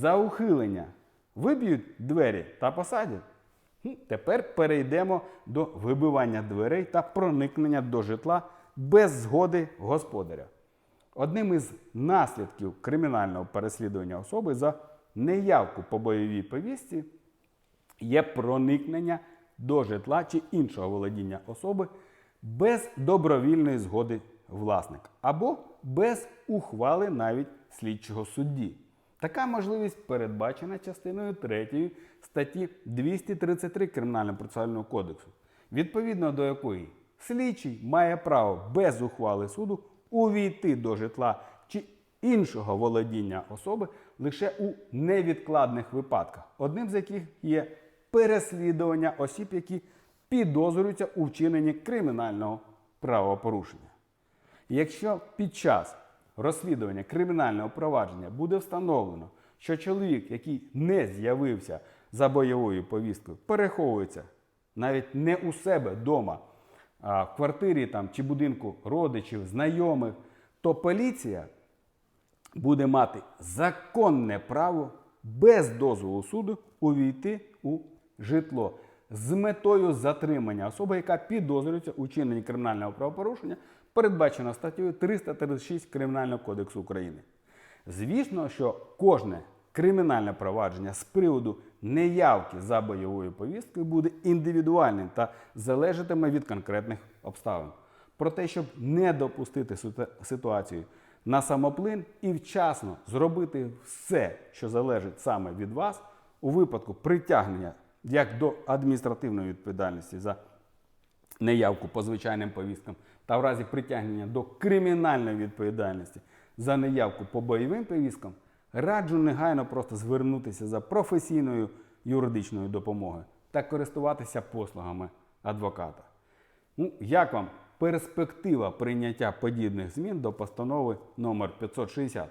за ухилення виб'ють двері та посадять. Тепер перейдемо до вибивання дверей та проникнення до житла без згоди господаря. Одним із наслідків кримінального переслідування особи за неявку по бойовій повістці є проникнення до житла чи іншого володіння особи без добровільної згоди власника або без ухвали навіть слідчого судді. Така можливість передбачена частиною 3 статті 233 Кримінального процесуального кодексу, відповідно до якої слідчий має право без ухвали суду увійти до житла чи іншого володіння особи лише у невідкладних випадках, одним з яких є переслідування осіб, які підозрюються у вчиненні кримінального правопорушення. Якщо під час розслідування кримінального провадження буде встановлено, що чоловік, який не з'явився за бойовою повісткою, переховується навіть не у себе вдома, а в квартирі там, чи будинку родичів, знайомих, то поліція буде мати законне право без дозволу суду увійти у житло з метою затримання особи, яка підозрюється у чиненні кримінального правопорушення, передбачено статтею 336 Кримінального кодексу України. Звісно, що кожне кримінальне провадження з приводу неявки за бойовою повісткою буде індивідуальним та залежатиме від конкретних обставин. Про те, щоб не допустити ситуацію на самоплин і вчасно зробити все, що залежить саме від вас, у випадку притягнення як до адміністративної відповідальності за неявку по звичайним повісткам та в разі притягнення до кримінальної відповідальності за неявку по бойовим повісткам, раджу негайно просто звернутися за професійною юридичною допомогою та користуватися послугами адвоката. Ну, як вам перспектива прийняття подібних змін до постанови номер 560?